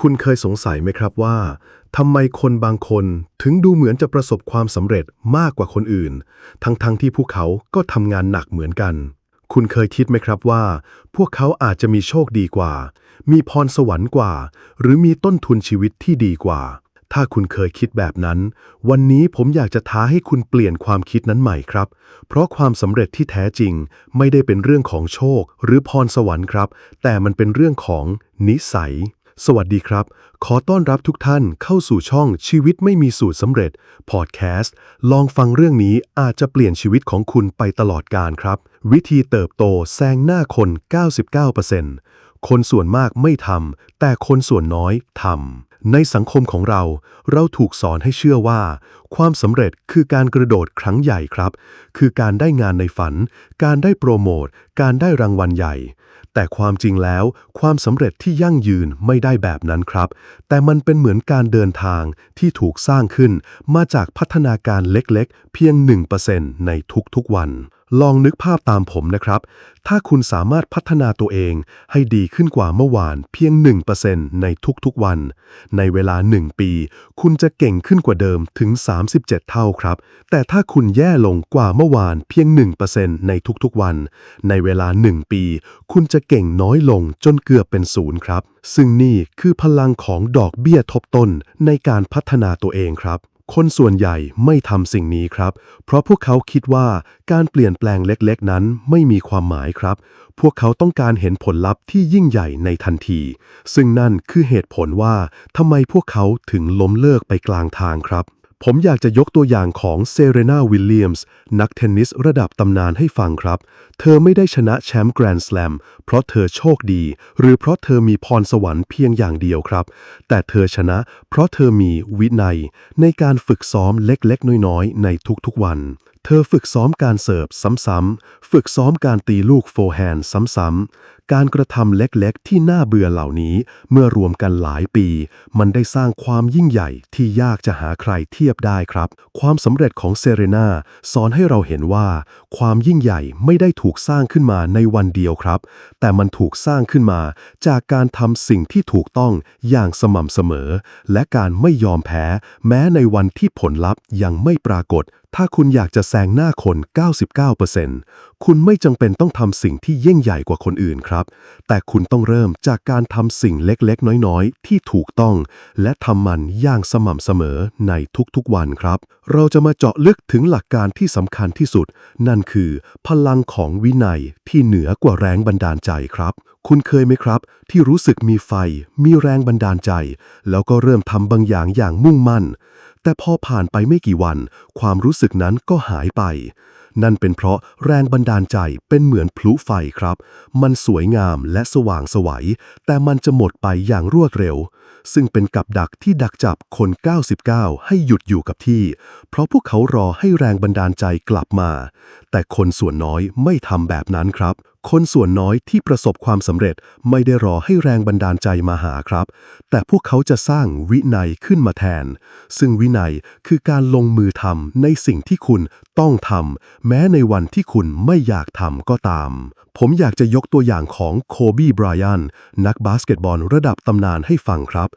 คุณเคยสงสัยไหมครับว่าทำไมคนบางคนถึงดูเหมือนจะประสบความสำเร็จมากกว่าคนอื่น ทั้งๆทที่พวกเขาก็ทำงานหนักเหมือนกัน คุณเคยคิดไหมครับว่า พวกเขาอาจจะมีโชคดีกว่า มีพรสวรรค์กว่า หรือมีต้นทุนชีวิตที่ดีกว่า ถ้าคุณเคยคิดแบบนั้น วันนี้ผมอยากจะท้าให้คุณเปลี่ยนความคิดนั้นใหม่ครับ เพราะความสำเร็จที่แท้จริง ไม่ได้เป็นเรื่องของโชค หรือพรสวรรค์ครับ แต่มันเป็นเรื่องของนิสัย สวัสดีครับ ขอต้อนรับทุกท่านเข้าสู่ช่องชีวิตไม่มีสูตรสำเร็จ พอดแคสต์ ลองฟังเรื่องนี้อาจจะเปลี่ยนชีวิตของคุณไปตลอดกาลครับ วิธีเติบโตแซงหน้าคน 99% คนส่วนมากไม่ทำ แต่คนส่วนน้อยทำ ในสังคมของเรา เราถูกสอนให้เชื่อว่า ความสำเร็จคือการกระโดดครั้งใหญ่ครับ คือการได้งานในฝัน การได้โปรโมท การได้รางวัลใหญ่ แต่ความจริงแล้ว ความสำเร็จที่ยั่งยืนไม่ได้แบบนั้นครับ แต่มันเป็นเหมือนการเดินทางที่ถูกสร้างขึ้นมาจากพัฒนาการเล็กๆ เพียง 1%ในทุกๆวัน ลองนึกภาพตามผมนะครับ ถ้าคุณสามารถพัฒนาตัวเองให้ดีขึ้นกว่าเมื่อวานเพียง 1%ในทุกๆวัน ในเวลา 1 ปี คุณจะเก่งขึ้นกว่าเดิมถึง 37 เท่าครับ แต่ถ้าคุณแย่ลงกว่าเมื่อวานเพียง 1%ในทุกๆวัน ในเวลา 1 ปี คุณจะเก่งน้อยลงจนเกือบเป็นศูนย์ครับ ซึ่งนี่คือพลังของดอกเบี้ยทบต้นในการพัฒนาตัวเองครับ คนส่วนใหญ่ไม่ทำสิ่งนี้ครับ เพราะพวกเขาคิดว่าการเปลี่ยนแปลงเล็กๆ นั้นไม่มีความหมายครับ พวกเขาต้องการเห็นผลลัพธ์ที่ยิ่งใหญ่ในทันที ซึ่งนั่นคือเหตุผลว่าทำไมพวกเขาถึงล้มเลิกไปกลางทางครับ ผมอยากจะยกตัวอย่างของเซเรนาวิลเลียมส์นักเทนนิสระดับตำนานให้ฟังครับ เธอไม่ได้ชนะแชมป์แกรนด์สแลมเพราะเธอโชคดี หรือเพราะเธอมีพรสวรรค์เพียงอย่างเดียวครับ แต่เธอชนะเพราะเธอมีวินัย ในการฝึกซ้อมเล็กๆ น้อยๆ ในทุกๆวัน เธอฝึกซ้อมการเสิร์ฟซ้ำๆ ฝึกซ้อมการตีลูกโฟร์แฮนด์ซ้ำๆ การกระทำเล็กๆ ที่น่าเบื่อเหล่านี้เมื่อรวมกันหลายปี มันได้สร้างความยิ่งใหญ่ที่ยากจะหาใครเทียบได้ครับ ความสำเร็จของเซเรนาสอนให้เราเห็นว่า ความยิ่งใหญ่ไม่ได้ถูกสร้างขึ้นมาในวันเดียวครับ แต่มันถูกสร้างขึ้นมาจากการทำสิ่งที่ถูกต้องอย่างสม่ำเสมอ และการไม่ยอมแพ้ แม้ในวันที่ผลลัพธ์ยังไม่ปรากฏ ถ้าคุณอยากจะแซงหน้าคน 99%คุณไม่จำเป็นต้องทำสิ่งที่ยิ่งใหญ่กว่าคนอื่นครับ แต่คุณต้องเริ่มจากการทำสิ่งเล็กๆ น้อยๆ ที่ถูกต้อง และทำมันอย่างสม่ำเสมอในทุกๆ วันครับ เราจะมาเจาะลึกถึงหลักการที่สำคัญที่สุด นั่นคือ พลังของวินัยที่เหนือกว่าแรงบันดาลใจครับคุณเคยไหมครับ ที่รู้สึกมีไฟ มีแรงบันดาลใจ แล้วก็เริ่มทำบางอย่างอย่างมุ่งมั่น แต่พอผ่านไปไม่กี่วัน ความรู้สึกนั้นก็หายไป นั่นเป็นเพราะแรงบันดาลใจเป็นเหมือนพลุไฟครับ มันสวยงามและสว่างสวัยแต่มันจะหมดไปอย่างรวดเร็ว ซึ่งเป็นกับดักที่ดักจับคน 99 ให้หยุดอยู่กับที่ เพราะพวกเขารอให้แรงบันดาลใจกลับมา แต่คนส่วนน้อยไม่ทำแบบนั้นครับ คนส่วนน้อยที่ประสบความสำเร็จไม่ได้รอให้แรงบันดาลใจมาหาครับ แต่พวกเขาจะสร้างวินัยขึ้นมาแทน ซึ่งวินัยคือการลงมือทำในสิ่งที่คุณต้องทำแม้ในวันที่คุณไม่อยากทำก็ตาม ผมอยากจะยกตัวอย่างของโคบีไบรอันนักบาสเกตบอลระดับตำนานให้ฟังครับ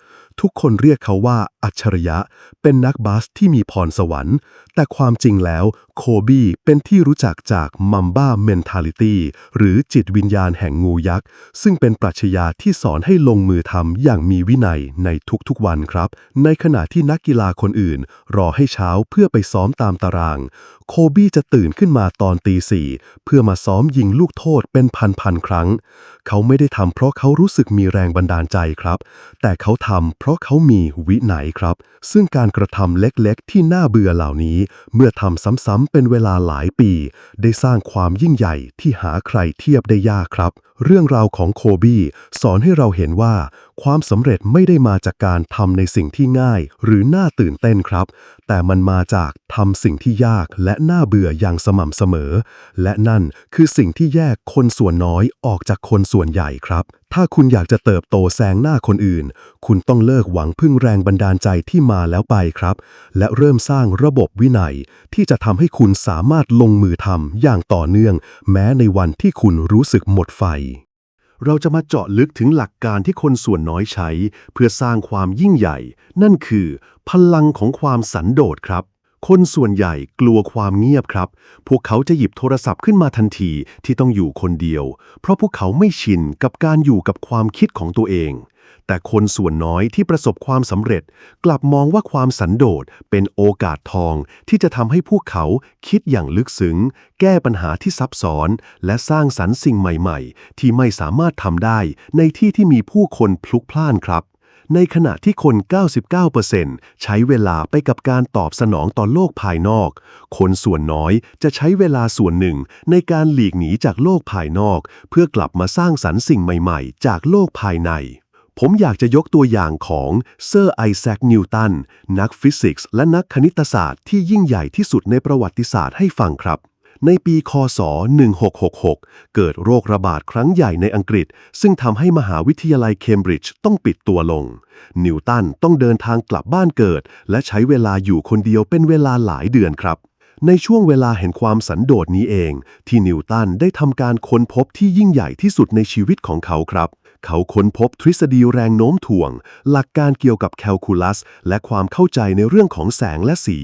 ทุกคนเรียกเขาว่าอัจฉริยะ เป็นนักบาสที่มีพรสวรรค์ แต่ความจริงแล้วโคบี้เป็นที่รู้จักจากมัมบ้าเมนทาลิตี้หรือจิตวิญญาณแห่งงูยักษ์ ซึ่งเป็นปรัชญาที่สอนให้ลงมือทำอย่างมีวินัยในทุกๆวันครับ ในขณะที่นักกีฬาคนอื่น รอให้เช้าเพื่อไปซ้อมตามตาราง โคบี้จะตื่นขึ้นมาตอนตีสี่เพื่อมาซ้อมยิงลูกโทษเป็นพันๆครั้ง เขาไม่ได้ทำเพราะเขารู้สึกมีแรงบันดาลใจครับ แต่เขาทำเพราะเขามีวินัยครับ ซึ่งการกระทำเล็กๆ ที่น่าเบื่อเหล่านี้ เมื่อทำซ้ำๆเป็นเวลาหลายปี ได้สร้างความยิ่งใหญ่ที่หาใครเทียบได้ยากครับ เรื่องราวของโคบี้สอนให้เราเห็นว่า ความสำเร็จไม่ได้มาจากการทำในสิ่งที่ง่าย หรือน่าตื่นเต้นครับ แต่มันมาจากทำสิ่งที่ยากและน่าเบื่ออย่างสม่ำเสมอ และนั่นคือสิ่งที่แยกคนส่วนน้อยออกจากคนส่วนใหญ่ครับ ถ้าคุณอยากจะเติบโตแซงหน้าคนอื่น คุณต้องเลิกหวังพึ่งแรงบันดาลใจที่มาแล้วไปครับ และเริ่มสร้างระบบวินัย ที่จะทำให้คุณสามารถลงมือทำอย่างต่อเนื่อง แม้ในวันที่คุณรู้สึกหมดไฟ เราจะมาเจาะลึกถึงหลักการที่คนส่วนน้อยใช้ เพื่อสร้างความยิ่งใหญ่ นั่นคือ พลังของความสันโดษครับ คนส่วนใหญ่กลัวความเงียบครับ พวกเขาจะหยิบโทรศัพท์ขึ้นมาทันทีที่ต้องอยู่คนเดียว เพราะพวกเขาไม่ชินกับการอยู่กับความคิดของตัวเอง แต่คนส่วนน้อยที่ประสบความสำเร็จ กลับมองว่าความสันโดษเป็นโอกาสทอง ที่จะทำให้พวกเขาคิดอย่างลึกซึ้ง แก้ปัญหาที่ซับซ้อน และสร้างสรรค์สิ่งใหม่ ๆ ที่ไม่สามารถทำได้ในที่ที่มีผู้คนพลุกพล่านครับ ในขณะที่คน 99%ใช้เวลาไปกับการตอบสนองต่อโลกภายนอก คนส่วนน้อยจะใช้เวลาส่วนหนึ่งในการหลีกหนีจากโลกภายนอก เพื่อกลับมาสร้างสรรค์สิ่งใหม่ๆ จากโลกภายใน ผมอยากจะยกตัวอย่างของเซอร์ไอแซค นิวตัน นักฟิสิกส์และนักคณิตศาสตร์ที่ยิ่งใหญ่ที่สุดในประวัติศาสตร์ให้ฟังครับ ในปีคศ 1666 เกิดโรคระบาดครั้งใหญ่ในอังกฤษ ซึ่งทำให้มหาวิทยาลัยเคมบริดจ์ต้องปิดตัวลง นิวตันต้องเดินทางกลับบ้านเกิด และใช้เวลาอยู่คนเดียวเป็นเวลาหลายเดือนครับ ในช่วงเวลาแห่งความสันโดษนี้เอง ที่นิวตันได้ทำการค้นพบที่ยิ่งใหญ่ที่สุดในชีวิตของเขาครับ เขาค้นพบทฤษฎีแรงโน้มถ่วง หลักการเกี่ยวกับแคลคูลัส และความเข้าใจในเรื่องของแสงและสี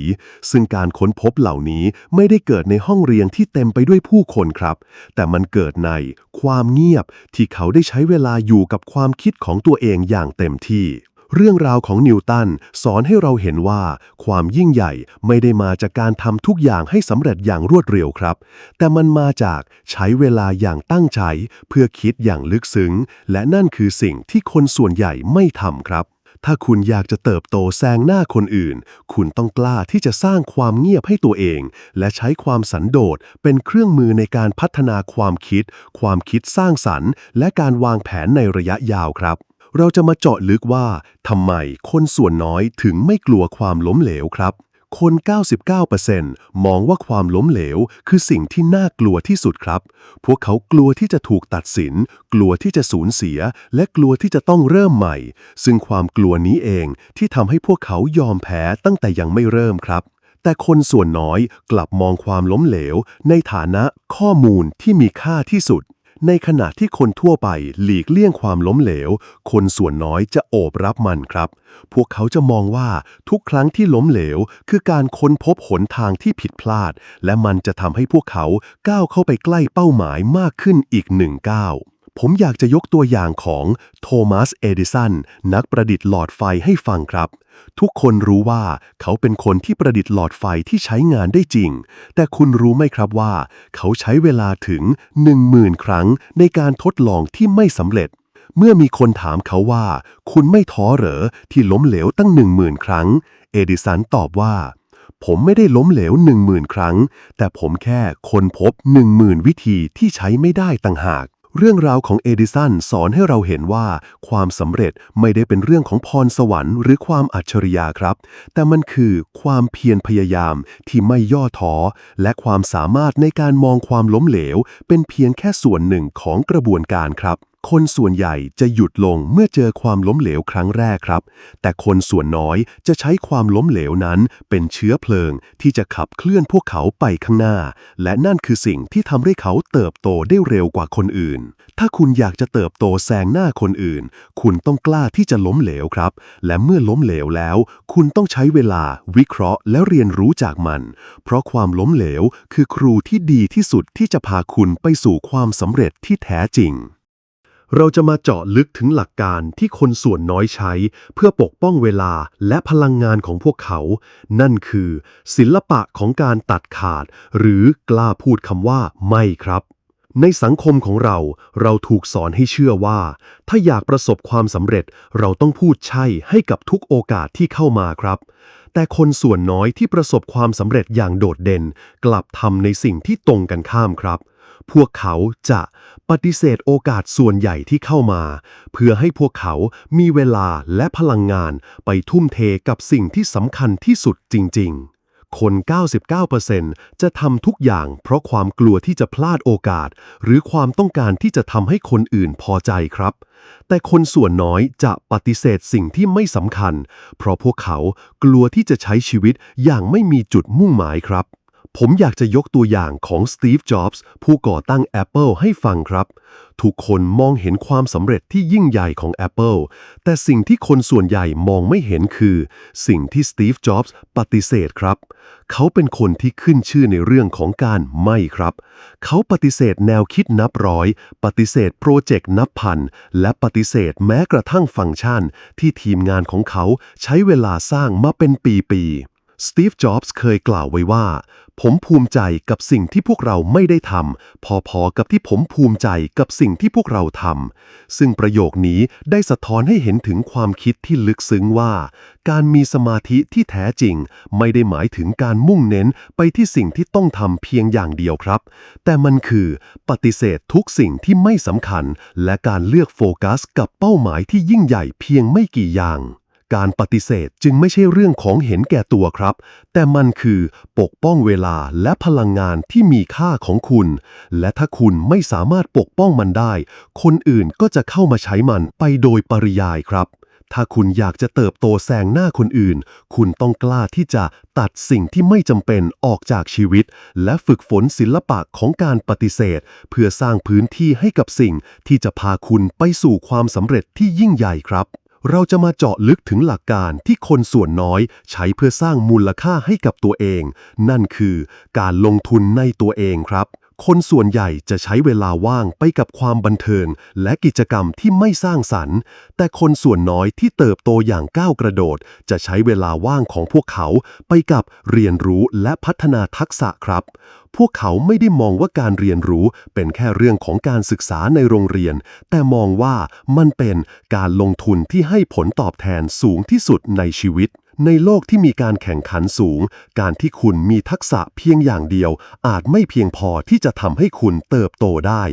ซึ่งการค้นพบเหล่านี้ไม่ได้เกิดในห้องเรียนที่เต็มไปด้วยผู้คนครับ แต่มันเกิดในความเงียบที่เขาได้ใช้เวลาอยู่กับความคิดของตัวเองอย่างเต็มที่ เรื่องราวของนิวตันสอนให้เราเห็นว่า ความยิ่งใหญ่ไม่ได้มาจากการทำทุกอย่างให้สำเร็จอย่างรวดเร็วครับ แต่มันมาจากใช้เวลาอย่างตั้งใจ เพื่อคิดอย่างลึกซึ้ง และนั่นคือสิ่งที่คนส่วนใหญ่ไม่ทำครับ ถ้าคุณอยากจะเติบโตแซงหน้าคนอื่น คุณต้องกล้าที่จะสร้างความเงียบให้ตัวเอง และใช้ความสันโดษเป็นเครื่องมือในการพัฒนาความคิด ความคิดสร้างสรรค์ และการวางแผนในระยะยาวครับ เราจะมาเจาะลึกว่าทำไมคนส่วนน้อยถึงไม่กลัวความล้มเหลวครับ คน 99%มองว่าความล้มเหลว คือสิ่งที่น่ากลัวที่สุดครับ พวกเขากลัวที่จะถูกตัดสิน กลัวที่จะสูญเสีย และกลัวที่จะต้องเริ่มใหม่ ซึ่งความกลัวนี้เองที่ทำให้พวกเขายอมแพ้ตั้งแต่ยังไม่เริ่มครับแต่คนส่วนน้อยกลับมองความล้มเหลว ในฐานะข้อมูลที่มีค่าที่สุด ในขณะที่คนทั่วไปหลีกเลี่ยงความล้มเหลว คนส่วนน้อยจะโอบรับมันครับ พวกเขาจะมองว่าทุกครั้งที่ล้มเหลว คือการค้นพบหนทางที่ผิดพลาด และมันจะทำให้พวกเขาก้าวเข้าไปใกล้เป้าหมายมากขึ้นอีกหนึ่งก้าว ผมอยากจะยกตัวอย่างของโทมัส เอดิสัน นักประดิษฐ์หลอดไฟให้ฟังครับ ทุกคนรู้ว่าเขาเป็นคนที่ประดิษฐ์หลอดไฟที่ใช้งานได้จริง แต่คุณรู้ไหมครับว่า เขาใช้เวลาถึง 10,000 ครั้งในการทดลองที่ไม่สำเร็จ เมื่อมีคนถามเขาว่า คุณไม่ท้อเหรอที่ล้มเหลวตั้ง 10,000 ครั้ง เอดิสันตอบว่าผมไม่ได้ล้มเหลว10,000ครั้ง แต่ผมแค่ค้นพบ10,000วิธีที่ใช้ไม่ได้ต่างหาก เรื่องราวของเอดิสันสอนให้เราเห็นว่าความสำเร็จไม่ได้เป็นเรื่องของพรสวรรค์หรือความอัจฉริยะครับ แต่มันคือความเพียรพยายามที่ไม่ย่อท้อ และความสามารถในการมองความล้มเหลว เป็นเพียงแค่ส่วนหนึ่งของกระบวนการครับ คนส่วนใหญ่จะหยุดลงเมื่อเจอความล้มเหลวครั้งแรกครับ แต่คนส่วนน้อยจะใช้ความล้มเหลวนั้นเป็นเชื้อเพลิงที่จะขับเคลื่อนพวกเขาไปข้างหน้า และนั่นคือสิ่งที่ทำให้เขาเติบโตได้เร็วกว่าคนอื่น ถ้าคุณอยากจะเติบโตแซงหน้าคนอื่น คุณต้องกล้าที่จะล้มเหลวครับ และเมื่อล้มเหลวแล้ว คุณต้องใช้เวลาวิเคราะห์ และเรียนรู้จากมัน เพราะความล้มเหลวคือครูที่ดีที่สุดที่จะพาคุณไปสู่ความสำเร็จที่แท้จริง เราจะมาเจาะลึกถึงหลักการที่คนส่วนน้อยใช้ เพื่อปกป้องเวลาและพลังงานของพวกเขา นั่นคือ ศิลปะของการตัดขาด หรือกล้าพูดคำว่าไม่ครับ ในสังคมของเราเราถูกสอนให้เชื่อว่า ถ้าอยากประสบความสำเร็จเราต้องพูดใช่ให้กับทุกโอกาสที่เข้ามาครับ แต่คนส่วนน้อยที่ประสบความสำเร็จอย่างโดดเด่น กลับทำในสิ่งที่ตรงกันข้ามครับ พวกเขาจะปฏิเสธโอกาสส่วนใหญ่ที่เข้ามา เพื่อให้พวกเขามีเวลาและพลังงานไปทุ่มเทกับสิ่งที่สำคัญที่สุดจริง ๆ คน 99%จะทำทุกอย่างเพราะความกลัวที่จะพลาดโอกาส หรือความต้องการที่จะทำให้คนอื่นพอใจครับ แต่คนส่วนน้อยจะปฏิเสธสิ่งที่ไม่สำคัญ เพราะพวกเขากลัวที่จะใช้ชีวิตอย่างไม่มีจุดมุ่งหมายครับ ผมอยากจะยกตัวอย่างของสตีฟ จ็อบส์ผู้ก่อตั้ง Apple ให้ฟังครับ ทุกคนมองเห็นความสำเร็จที่ยิ่งใหญ่ของ Apple แต่สิ่งที่คนส่วนใหญ่มองไม่เห็นคือ สิ่งที่สตีฟ จ็อบส์ปฏิเสธครับ เขาเป็นคนที่ขึ้นชื่อในเรื่องของการไม่ครับ เขาปฏิเสธแนวคิดนับร้อย ปฏิเสธโปรเจกต์นับพัน และปฏิเสธแม้กระทั่งฟังก์ชัน ที่ทีมงานของเขาใช้เวลาสร้างมาเป็นปีๆ สตีฟ จ็อบส์เคยกล่าวไว้ว่า ผมภูมิใจกับสิ่งที่พวกเราไม่ได้ทำ พอๆกับที่ผมภูมิใจกับสิ่งที่พวกเราทำ ซึ่งประโยคนี้ได้สะท้อนให้เห็นถึงความคิดที่ลึกซึ้งว่า การมีสมาธิที่แท้จริง ไม่ได้หมายถึงการมุ่งเน้นไปที่สิ่งที่ต้องทำเพียงอย่างเดียวครับ แต่มันคือปฏิเสธทุกสิ่งที่ไม่สำคัญ และการเลือกโฟกัสกับเป้าหมายที่ยิ่งใหญ่เพียงไม่กี่อย่าง การปฏิเสธจึงไม่ใช่เรื่องของเห็นแก่ตัวครับ แต่มันคือปกป้องเวลาและพลังงานที่มีค่าของคุณ และถ้าคุณไม่สามารถปกป้องมันได้ คนอื่นก็จะเข้ามาใช้มันไปโดยปริยายครับ ถ้าคุณอยากจะเติบโตแซงหน้าคนอื่น คุณต้องกล้าที่จะตัดสิ่งที่ไม่จำเป็นออกจากชีวิต และฝึกฝนศิลปะของการปฏิเสธ เพื่อสร้างพื้นที่ให้กับสิ่งที่จะพาคุณไปสู่ความสำเร็จที่ยิ่งใหญ่ครับ เราจะมาเจาะลึกถึงหลักการที่คนส่วนน้อยใช้เพื่อสร้างมูลค่าให้กับตัวเอง นั่นคือการลงทุนในตัวเองครับ คนส่วนใหญ่จะใช้เวลาว่างไปกับความบันเทิงและกิจกรรมที่ไม่สร้างสรรค์ แต่คนส่วนน้อยที่เติบโตอย่างก้าวกระโดด จะใช้เวลาว่างของพวกเขาไปกับเรียนรู้และพัฒนาทักษะครับ พวกเขาไม่ได้มองว่าการเรียนรู้เป็นแค่เรื่องของการศึกษาในโรงเรียน แต่มองว่ามันเป็นการลงทุนที่ให้ผลตอบแทนสูงที่สุดในชีวิต ในโลกที่มีการแข่งขันสูง การที่คุณมีทักษะเพียงอย่างเดียว อาจไม่เพียงพอที่จะทำให้คุณเติบโตได้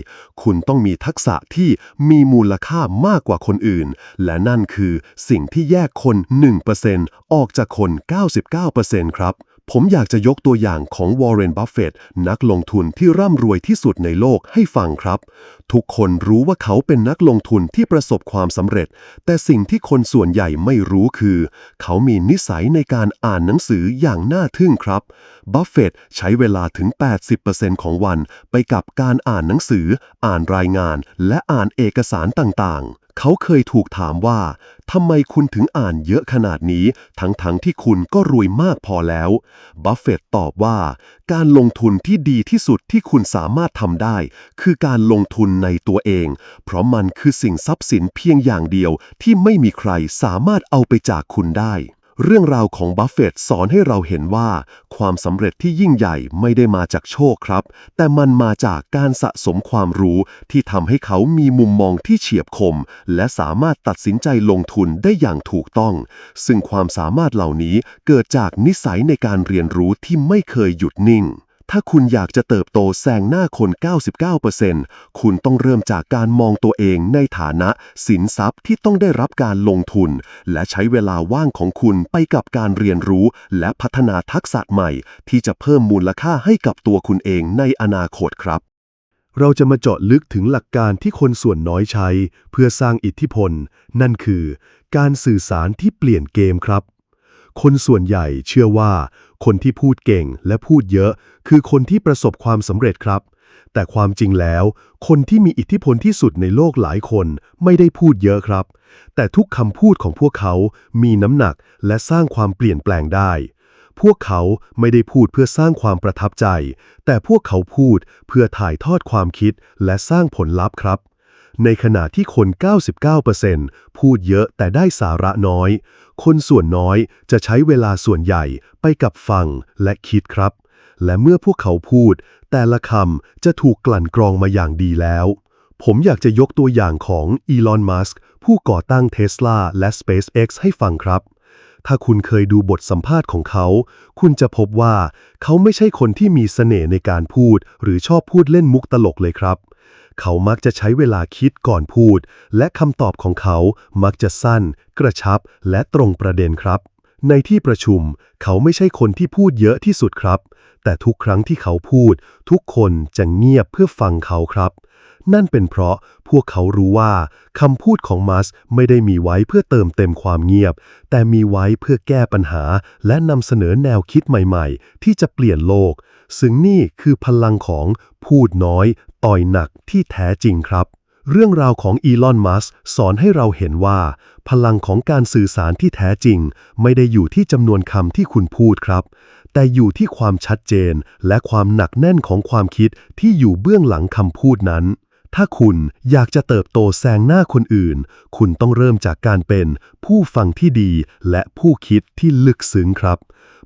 คุณต้องมีทักษะที่มีมูลค่ามากกว่าคนอื่น และนั่นคือสิ่งที่แยกคน 1%ออกจากคน 99%ครับ ผมอยากจะยกตัวอย่างของวอร์เรน บัฟเฟตนักลงทุนที่ร่ำรวยที่สุดในโลกให้ฟังครับ ทุกคนรู้ว่าเขาเป็นนักลงทุนที่ประสบความสำเร็จ แต่สิ่งที่คนส่วนใหญ่ไม่รู้คือ เขามีนิสัยในการอ่านหนังสืออย่างน่าทึ่งครับ บัฟเฟตใช้เวลาถึง 80%ของวันไปกับการอ่านหนังสือ อ่านรายงาน และอ่านเอกสารต่างๆ เขาเคยถูกถามว่าทำไมคุณถึงอ่านเยอะขนาดนี้ ทั้งๆทที่คุณก็รวยมากพอแล้ว บัฟเฟตตอบว่า การลงทุนที่ดีที่สุดที่คุณสามารถทำได้ คือการลงทุนในตัวเอง เพราะมันคือสิ่งทรัพย์สินเพียงอย่างเดียวที่ไม่มีใครสามารถเอาไปจากคุณได้ เรื่องราวของบัฟเฟตสอนให้เราเห็นว่า ความสำเร็จที่ยิ่งใหญ่ไม่ได้มาจากโชคครับ แต่มันมาจากการสะสมความรู้ที่ทำให้เขามีมุมมองที่เฉียบคม และสามารถตัดสินใจลงทุนได้อย่างถูกต้อง ซึ่งความสามารถเหล่านี้เกิดจากนิสัยในการเรียนรู้ที่ไม่เคยหยุดนิ่ง ถ้าคุณอยากจะเติบโตแซงหน้าคน 99%คุณต้องเริ่มจากการมองตัวเองในฐานะสินทรัพย์ที่ต้องได้รับการลงทุน และใช้เวลาว่างของคุณไปกับการเรียนรู้ และพัฒนาทักษะใหม่ ที่จะเพิ่มมูลค่าให้กับตัวคุณเองในอนาคตครับ เราจะมาเจาะลึกถึงหลักการที่คนส่วนน้อยใช้ เพื่อสร้างอิทธิพล นั่นคือ การสื่อสารที่เปลี่ยนเกมครับ คนส่วนใหญ่เชื่อว่า คนที่พูดเก่งและพูดเยอะ คือคนที่ประสบความสำเร็จครับ แต่ความจริงแล้ว คนที่มีอิทธิพลที่สุดในโลกหลายคนไม่ได้พูดเยอะครับ แต่ทุกคำพูดของพวกเขามีน้ำหนักและสร้างความเปลี่ยนแปลงได้พวกเขาไม่ได้พูดเพื่อสร้างความประทับใจ แต่พวกเขาพูดเพื่อถ่ายทอดความคิดและสร้างผลลัพธ์ครับ ในขณะที่คน 99%พูดเยอะแต่ได้สาระน้อย คนส่วนน้อยจะใช้เวลาส่วนใหญ่ไปกับฟังและคิดครับ และเมื่อพวกเขาพูด แต่ละคำจะถูกกลั่นกรองมาอย่างดีแล้ว ผมอยากจะยกตัวอย่างของอีลอน มัสก์ผู้ก่อตั้งเทสลาและ SpaceX ให้ฟังครับถ้าคุณเคยดูบทสัมภาษณ์ของเขา คุณจะพบว่าเขาไม่ใช่คนที่มีเสน่ห์ในการพูด หรือชอบพูดเล่นมุกตลกเลยครับ เขามักจะใช้เวลาคิดก่อนพูด และคำตอบของเขามักจะสั้น กระชับ และตรงประเด็นครับ ในที่ประชุม เขาไม่ใช่คนที่พูดเยอะที่สุดครับ แต่ทุกครั้งที่เขาพูด ทุกคนจะเงียบเพื่อฟังเขาครับนั่นเป็นเพราะพวกเขารู้ว่าคำพูดของมัสไม่ได้มีไว้เพื่อเติมเต็มความเงียบ แต่มีไว้เพื่อแก้ปัญหาและนำเสนอแนวคิดใหม่ๆ ที่จะเปลี่ยนโลก ซึ่งนี่คือพลังของพูดน้อย ต่อยหนักที่แท้จริงครับ เรื่องราวของอีลอน มัสสอนให้เราเห็นว่า พลังของการสื่อสารที่แท้จริง ไม่ได้อยู่ที่จำนวนคำที่คุณพูดครับ แต่อยู่ที่ความชัดเจน และความหนักแน่นของความคิดที่อยู่เบื้องหลังคำพูดนั้นถ้าคุณอยากจะเติบโตแซงหน้าคนอื่น คุณต้องเริ่มจากการเป็นผู้ฟังที่ดีและผู้คิดที่ลึกซึ้งครับ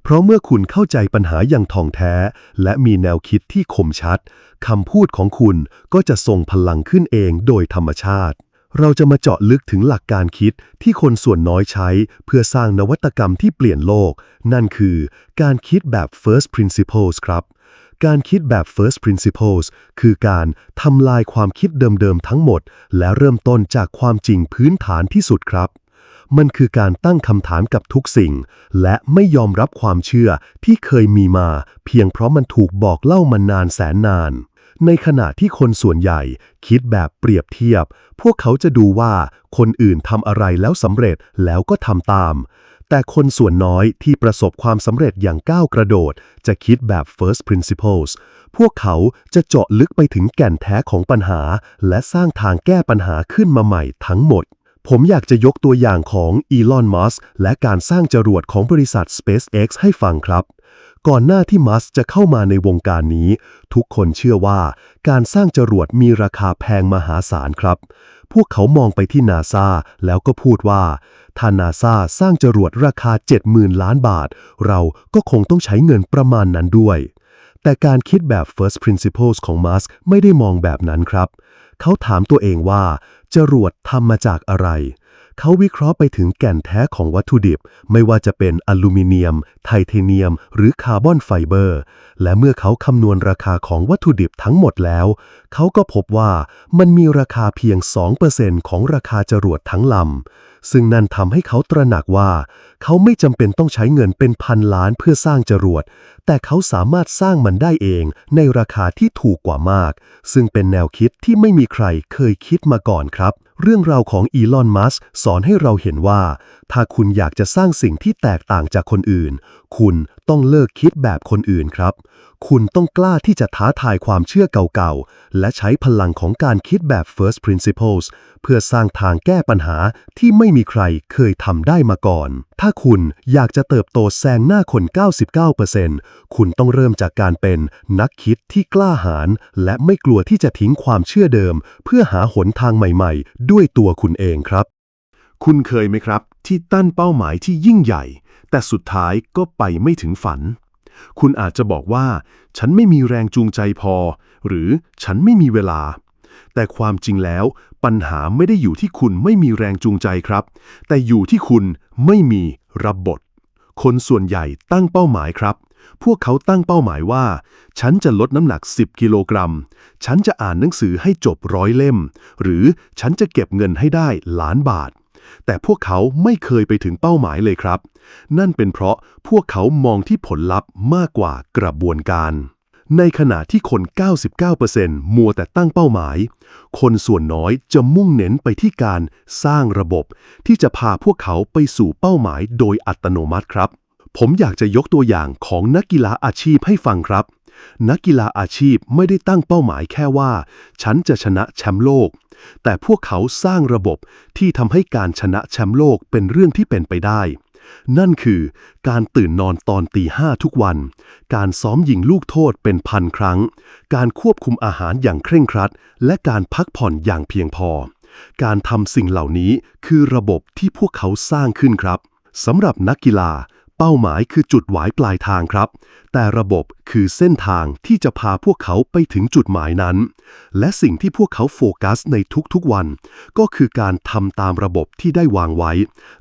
เพราะเมื่อคุณเข้าใจปัญหาอย่างท่องแท้ และมีแนวคิดที่คมชัดคำพูดของคุณก็จะทรงพลังขึ้นเองโดยธรรมชาติ เราจะมาเจาะลึกถึงหลักการคิดที่คนส่วนน้อยใช้ เพื่อสร้างนวัตกรรมที่เปลี่ยนโลก นั่นคือการคิดแบบ first principles ครับการคิดแบบ first principles คือการทำลายความคิดเดิมๆทั้งหมด และเริ่มต้นจากความจริงพื้นฐานที่สุดครับ มันคือการตั้งคำถามกับทุกสิ่ง และไม่ยอมรับความเชื่อที่เคยมีมา เพียงเพราะมันถูกบอกเล่ามานานแสนนาน ในขณะที่คนส่วนใหญ่คิดแบบเปรียบเทียบ พวกเขาจะดูว่าคนอื่นทำอะไรแล้วสำเร็จแล้วก็ทำตาม แต่คนส่วนน้อยที่ประสบความสำเร็จอย่างก้าวกระโดด จะคิดแบบ first principles พวกเขาจะเจาะลึกไปถึงแก่นแท้ของปัญหา และสร้างทางแก้ปัญหาขึ้นมาใหม่ทั้งหมด ผมอยากจะยกตัวอย่างของอีลอนมัสและการสร้างจรวดของบริษัท SpaceX ให้ฟังครับ ก่อนหน้าที่มัสจะเข้ามาในวงการนี้ ทุกคนเชื่อว่าการสร้างจรวดมีราคาแพงมหาศาลครับ พวกเขามองไปที่นาซาแล้วก็พูดว่า ถ้านาซาสร้างจรวดราคา 70,000 ล้านบาท เราก็คงต้องใช้เงินประมาณนั้นด้วย แต่การคิดแบบ first principles ของมัสไม่ได้มองแบบนั้นครับ เขาถามตัวเองว่า จรวดทำมาจากอะไร เขาวิเคราะห์ไปถึงแก่นแท้ของวัตถุดิบ ไม่ว่าจะเป็นอลูมิเนียม ไทเทเนียม หรือคาร์บอนไฟเบอร์ และเมื่อเขาคำนวณราคาของวัตถุดิบทั้งหมดแล้ว เขาก็พบว่ามันมีราคาเพียง 2%ของราคาจรวดทั้งลำ ซึ่งนั่นทำให้เขาตระหนักว่า เขาไม่จำเป็นต้องใช้เงินเป็นพันล้านเพื่อสร้างจรวด แต่เขาสามารถสร้างมันได้เองในราคาที่ถูกกว่ามาก ซึ่งเป็นแนวคิดที่ไม่มีใครเคยคิดมาก่อนครับ เรื่องราวของอีลอน มัสก์สอนให้เราเห็นว่า ถ้าคุณอยากจะสร้างสิ่งที่แตกต่างจากคนอื่น คุณต้องเลิกคิดแบบคนอื่นครับ คุณต้องกล้าที่จะท้าทายความเชื่อเก่าๆ และใช้พลังของการคิดแบบ first principles เพื่อสร้างทางแก้ปัญหาที่ไม่มีใครเคยทำได้มาก่อน ถ้าคุณอยากจะเติบโตแซงหน้าคน 99%คุณต้องเริ่มจากการเป็นนักคิดที่กล้าหาญและไม่กลัวที่จะทิ้งความเชื่อเดิม เพื่อหาหนทางใหม่ๆ ด้วยตัวคุณเองครับ คุณเคยไหมครับ ที่ตั้นเป้าหมายที่ยิ่งใหญ่ แต่สุดท้ายก็ไปไม่ถึงฝัน คุณอาจจะบอกว่า ฉันไม่มีแรงจูงใจพอ หรือฉันไม่มีเวลา แต่ความจริงแล้ว ปัญหาไม่ได้อยู่ที่คุณไม่มีแรงจูงใจครับ แต่อยู่ที่คุณไม่มีรับบท คนส่วนใหญ่ตั้งเป้าหมายครับ พวกเขาตั้งเป้าหมายว่า ฉันจะลดน้ำหนัก 10 กิโลกรัม ฉันจะอ่านหนังสือให้จบร้อยเล่ม หรือฉันจะเก็บเงินให้ได้ล้านบาท แต่พวกเขาไม่เคยไปถึงเป้าหมายเลยครับ นั่นเป็นเพราะพวกเขามองที่ผลลัพธ์มากกว่ากระบวนการ ในขณะที่คน 99%มัวแต่ตั้งเป้าหมาย คนส่วนน้อยจะมุ่งเน้นไปที่การสร้างระบบ ที่จะพาพวกเขาไปสู่เป้าหมายโดยอัตโนมัติครับ ผมอยากจะยกตัวอย่างของนักกีฬาอาชีพให้ฟังครับ นักกีฬาอาชีพไม่ได้ตั้งเป้าหมายแค่ว่า ฉันจะชนะแชมป์โลก แต่พวกเขาสร้างระบบที่ทำให้การชนะแชมป์โลกเป็นเรื่องที่เป็นไปได้ นั่นคือการตื่นนอนตอนตีห้าทุกวัน การซ้อมยิงลูกโทษเป็นพันครั้ง การควบคุมอาหารอย่างเคร่งครัด และการพักผ่อนอย่างเพียงพอ การทำสิ่งเหล่านี้คือระบบที่พวกเขาสร้างขึ้นครับสำหรับนักกีฬา เป้าหมายคือจุดหมายปลายทางครับ แต่ระบบคือเส้นทางที่จะพาพวกเขาไปถึงจุดหมายนั้น และสิ่งที่พวกเขาโฟกัสในทุกๆวัน ก็คือการทำตามระบบที่ได้วางไว้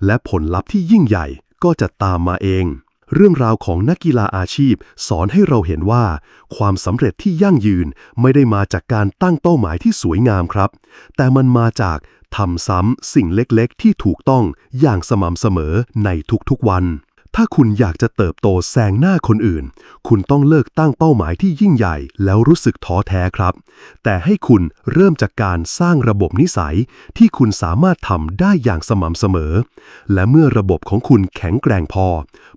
และผลลัพธ์ที่ยิ่งใหญ่ก็จะตามมาเอง เรื่องราวของนักกีฬาอาชีพ สอนให้เราเห็นว่า ความสำเร็จที่ยั่งยืนไม่ได้มาจากการตั้งเป้าหมายที่สวยงามครับ แต่มันมาจากทำซ้ำสิ่งเล็กๆ ที่ถูกต้องอย่างสม่ำเสมอในทุกๆวัน ถ้าคุณอยากจะเติบโตแซงหน้าคนอื่น คุณต้องเลิกตั้งเป้าหมายที่ยิ่งใหญ่แล้วรู้สึกท้อแท้ครับ แต่ให้คุณเริ่มจากการสร้างระบบนิสัยที่คุณสามารถทำได้อย่างสม่ำเสมอ และเมื่อระบบของคุณแข็งแกร่งพอ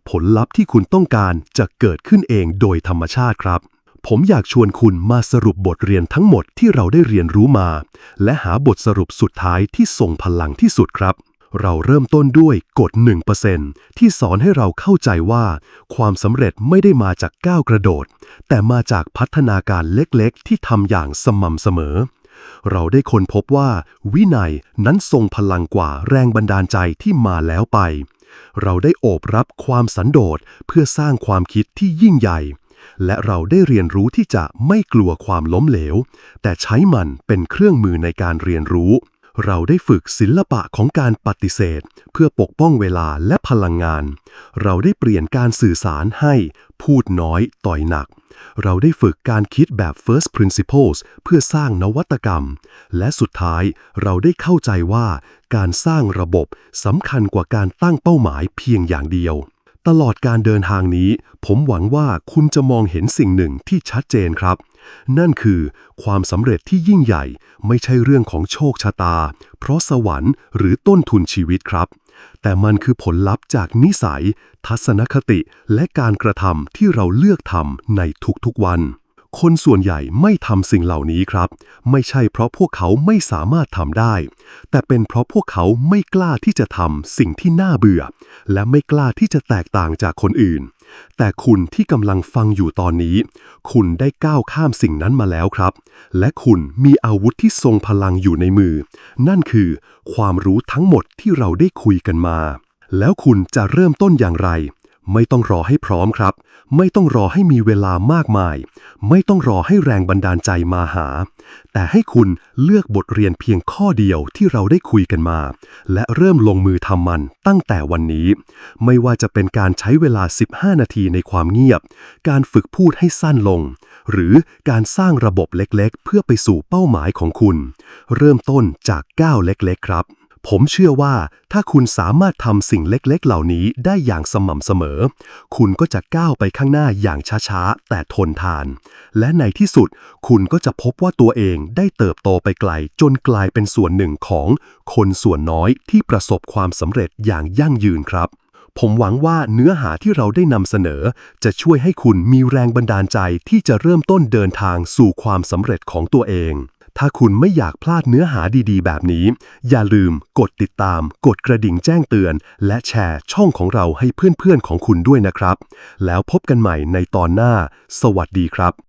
ผลลัพธ์ที่คุณต้องการจะเกิดขึ้นเองโดยธรรมชาติครับผมอยากชวนคุณมาสรุปบทเรียนทั้งหมดที่เราได้เรียนรู้มา และหาบทสรุปสุดท้ายที่ส่งพลังที่สุดครับ เราเริ่มต้นด้วยกฎ1%ที่สอนให้เราเข้าใจว่า ความสำเร็จไม่ได้มาจากก้าวกระโดด แต่มาจากพัฒนาการเล็กๆ ที่ทำอย่างสม่ำเสมอ เราได้ค้นพบว่า วินัยนั้นทรงพลังกว่าแรงบันดาลใจที่มาแล้วไป เราได้โอบรับความสันโดษเพื่อสร้างความคิดที่ยิ่งใหญ่ และเราได้เรียนรู้ที่จะไม่กลัวความล้มเหลว แต่ใช้มันเป็นเครื่องมือในการเรียนรู้ เราได้ฝึกศิลปะของการปฏิเสธ เพื่อปกป้องเวลาและพลังงาน เราได้เปลี่ยนการสื่อสารให้พูดน้อยต่อยหนัก เราได้ฝึกการคิดแบบ first principles เพื่อสร้างนวัตกรรม และสุดท้ายเราได้เข้าใจว่าการสร้างระบบสำคัญกว่าการตั้งเป้าหมายเพียงอย่างเดียว ตลอดการเดินทางนี้ ผมหวังว่าคุณจะมองเห็นสิ่งหนึ่งที่ชัดเจนครับ นั่นคือความสำเร็จที่ยิ่งใหญ่ไม่ใช่เรื่องของโชคชะตา เพราะสวรรค์หรือต้นทุนชีวิตครับ แต่มันคือผลลัพธ์จากนิสัย ทัศนคติและการกระทำที่เราเลือกทำในทุกๆวัน คนส่วนใหญ่ไม่ทำสิ่งเหล่านี้ครับ ไม่ใช่เพราะพวกเขาไม่สามารถทำได้ แต่เป็นเพราะพวกเขาไม่กล้าที่จะทำสิ่งที่น่าเบื่อ และไม่กล้าที่จะแตกต่างจากคนอื่น แต่คุณที่กำลังฟังอยู่ตอนนี้ คุณได้ก้าวข้ามสิ่งนั้นมาแล้วครับ และคุณมีอาวุธที่ทรงพลังอยู่ในมือ นั่นคือความรู้ทั้งหมดที่เราได้คุยกันมา แล้วคุณจะเริ่มต้นอย่างไร ไม่ต้องรอให้พร้อมครับ ไม่ต้องรอให้มีเวลามากมาย ไม่ต้องรอให้แรงบันดาลใจมาหา แต่ให้คุณเลือกบทเรียนเพียงข้อเดียวที่เราได้คุยกันมา และเริ่มลงมือทำมันตั้งแต่วันนี้ ไม่ว่าจะเป็นการใช้เวลา 15 นาทีในความเงียบ การฝึกพูดให้สั้นลง หรือการสร้างระบบเล็กๆ เพื่อไปสู่เป้าหมายของคุณ เริ่มต้นจากก้าวเล็กๆ ครับ ผมเชื่อว่าถ้าคุณสามารถทำสิ่งเล็กๆ เหล่านี้ได้อย่างสม่ำเสมอ คุณก็จะก้าวไปข้างหน้าอย่างช้าๆ แต่ทนทาน และในที่สุดคุณก็จะพบว่าตัวเองได้เติบโตไปไกล จนกลายเป็นส่วนหนึ่งของคนส่วนน้อยที่ประสบความสำเร็จอย่างยั่งยืนครับผมหวังว่าเนื้อหาที่เราได้นำเสนอ จะช่วยให้คุณมีแรงบันดาลใจที่จะเริ่มต้นเดินทางสู่ความสำเร็จของตัวเอง ถ้าคุณไม่อยากพลาดเนื้อหาดีๆ แบบนี้ อย่าลืมกดติดตาม กดกระดิ่งแจ้งเตือน และแชร์ช่องของเราให้เพื่อนๆของคุณด้วยนะครับ แล้วพบกันใหม่ในตอนหน้า สวัสดีครับ